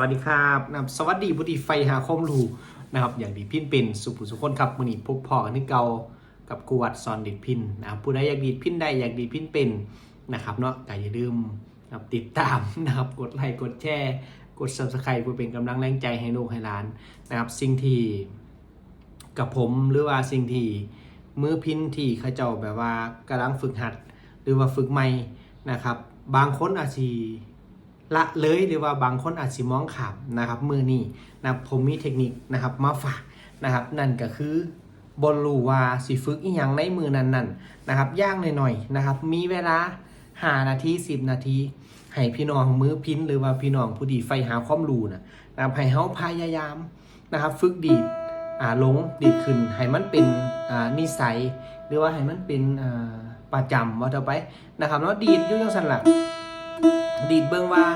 วัสดีครับนะครับสวัสดีผู้ที่ไฟหาคมรู้นะครับ อย่างดีพินเป็นสุภุสุคนครับมือนี้พบพ่อกันที่เก่ากับกูวัดสอนดีดพินนะครับผู้ใดอยากดีดพินได้อยากดีดพินเป็นนะครับเนาะก็อย่าลืมนะครับติดตามนะครับกดไลค์กดแชร์กด subscribe เพื่อเป็นกำลังแรงใจให้ลูกให้หลานนะครับ สิ่งที่กับผมหรือว่าสิ่งที่มือพินที่เขาเจ้าแบบว่ากำลังฝึกหัด หรือว่าฝึกใหม่นะครับ บางคนอาจจะ ละเลยหรือว่าบางคนอาจจะมองขามนะครับมือนี้นะผมมีเทคนิคนะครับมาฝากนะครับ นั่นก็คือบอลลูวาสิฝึกอีหยังในมือนั้นนั่นๆนะครับย่างหน่อยๆนะครับ มีเวลาหานาที10นาทีให้พี่น้องมือพินหรือว่าพี่น้องผู้ดีไฟหาความรู้นะนะครับให้เฮาพยายามนะครับ ฝึกดีดอ่าลงดีดขึ้นให้มันเป็นอ่านิสัย หรือว่าให้มันเป็นอ่าประจำว่าต่อไปนะครับแล้วดีดอยู่จังซั่นล่ะ ดีดเบิ่งว่า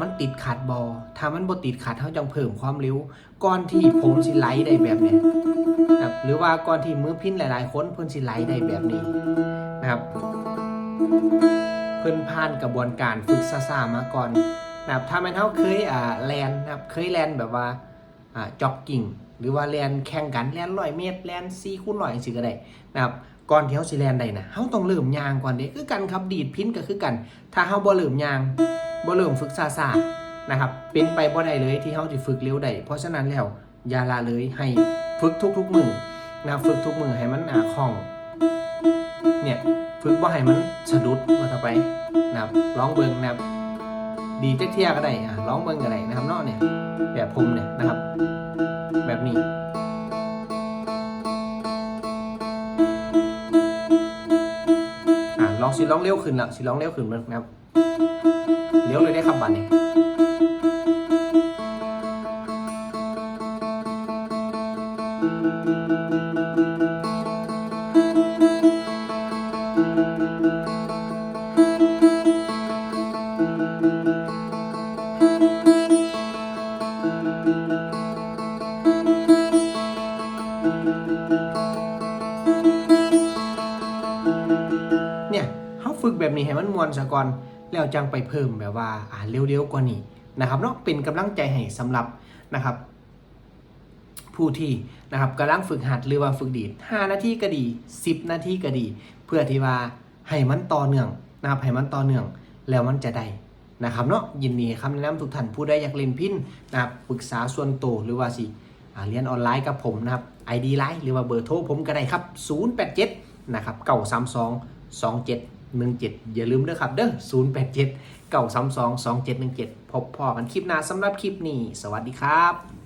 มันติดขัดบอถ้ามันบ่ติดขัดเฮาจังเพิ่มความเร็วก่อนที่ผมสิไหลได้แบบนี้นะครับหรือว่าก่อนที่มือพิ้นหลายๆคนเพิ่นสิไหลได้แบบนี้นะครับ เพิ่นผ่านกระบวนการฝึกซ่าๆมาก่อนนะครับถ้าแม่นเฮาเคยอ่าแลนนะครับเคยแลนแบบว่าอ่าจ็อกกิ้ง หรือว่าแลนแข่งกันแลน100เมตรแลน4คูณ100จังซี่ก็ได้นะครับก่อนที่เฮาสิแลนได้นะเฮาต้องเริ่มยางก่อนเด้คือกันครับดีดพินก็คือกัน ถ้าเฮาบ่เริ่มยางบ่เริ่มฝึกซ่านะครับเป็นไปบ่ได้เลยที่เฮาสิฝึกเร็วได้เพราะฉะนั้นแล้วอย่าละเลยให้ฝึกทุกๆมือนะฝึกทุกมือให้มันอ่าคล่องเนี่ยฝึกว่าให้มันสะดุดมาต่อไปนะครับร้องเบิงนะครับดีเที่ยก็ได้อะร้องเบิงก็ได้นะครับเนอกเนี่ยแบบผมเนี่ยนะครับ อะลองสิร้องเร็วขึ้นละสิลองเร็วขึ้นเลยนะครับเร็วเลยได้ครับบัดนี้เนี่ นี้ให้มันมวนซะก่อนแล้วจังไปเพิ่มแบบว่าอ่าเร็วๆกว่านี้นะครับเนาะเป็นกำลังใจให้สำหรับนะครับผู้ที่นะครับกำลังฝึกหัดหรือว่าฝึกดีด5นาทีก็ดี 10 นาทีก็ดี เพื่อที่ว่าให้มันต่อเนื่องนะครับให้มันต่อเนื่องแล้วมันจะได้นะครับเนาะยินดีคำแนะนำทุกท่านผู้ใดอยากเล่นพินนะครับปรึกษาส่วนตัวหรือว่าสิเรียนออนไลน์กับผมนะครับ ID ไลน์หรือว่าเบอร์โทรผมก็ได้ครับ 087 นะครับ 932 17 อย่าลืมเด้อครับ เด้อ087 932 2717 พบพอกันคลิปหน้าสำหรับคลิปนี้ สวัสดีครับ